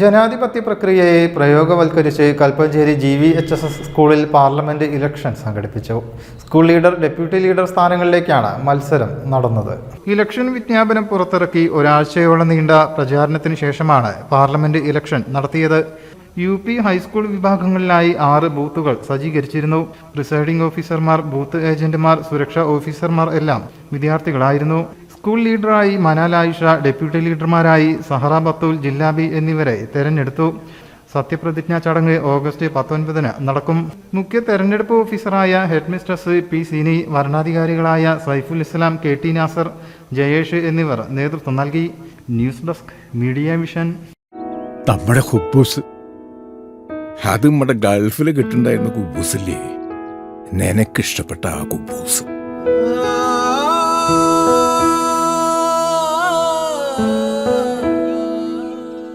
ജനാധിപത്യ പ്രക്രിയയെ പ്രയോഗവൽക്കരിച്ച് Kalpanchery G V H S S സ്കൂളിൽ പാർലമെന്റ് ഇലക്ഷൻ സംഘടിപ്പിച്ചു. സ്കൂൾ ലീഡർ ഡെപ്യൂട്ടി ലീഡർ സ്ഥാനങ്ങളിലേക്കാണ് മത്സരം നടന്നത്. ഇലക്ഷൻ വിജ്ഞാപനം പുറത്തിറക്കി ഒരാഴ്ചയോളം നീണ്ട പ്രചാരണത്തിന് ശേഷമാണ് പാർലമെന്റ് ഇലക്ഷൻ നടത്തിയത്. യു പി ഹൈസ്കൂൾ വിഭാഗങ്ങളിലായി ആറ് ബൂത്തുകൾ സജ്ജീകരിച്ചിരുന്നു. പ്രിസൈഡിംഗ് ഓഫീസർമാർ ബൂത്ത് ഏജന്റുമാർ സുരക്ഷാ ഓഫീസർമാർ എല്ലാം വിദ്യാർത്ഥികളായിരുന്നു. സ്കൂൾ ലീഡറായി മനാലായിഷ ഡെപ്യൂട്ടി ലീഡർമാരായി സഹറ ബത്തൂൽ ജില്ലാബി എന്നിവരെ തെരഞ്ഞെടുത്തു. സത്യപ്രതിജ്ഞാ ചടങ്ങ് ഓഗസ്റ്റ് പത്തൊൻപതിന് നടക്കും. മുഖ്യ തെരഞ്ഞെടുപ്പ് ഓഫീസറായ ഹെഡ് മിസ്ട്രസ് പി സിനി വരണാധികാരികളായ സൈഫുൽ ഇസ്ലാം കെ ടി നാസർ ജയേഷ് എന്നിവർ നേതൃത്വം നൽകി. News desk media mission. നമ്മുടെ ഹുബൂസ്. അത് നമ്മുടെ ഗൾഫിൽ കിട്ടുണ്ടായിരുന്ന കുബൂസില്ലേ? നിനക്കിഷ്ടപ്പെട്ട ആ കുബൂസ്.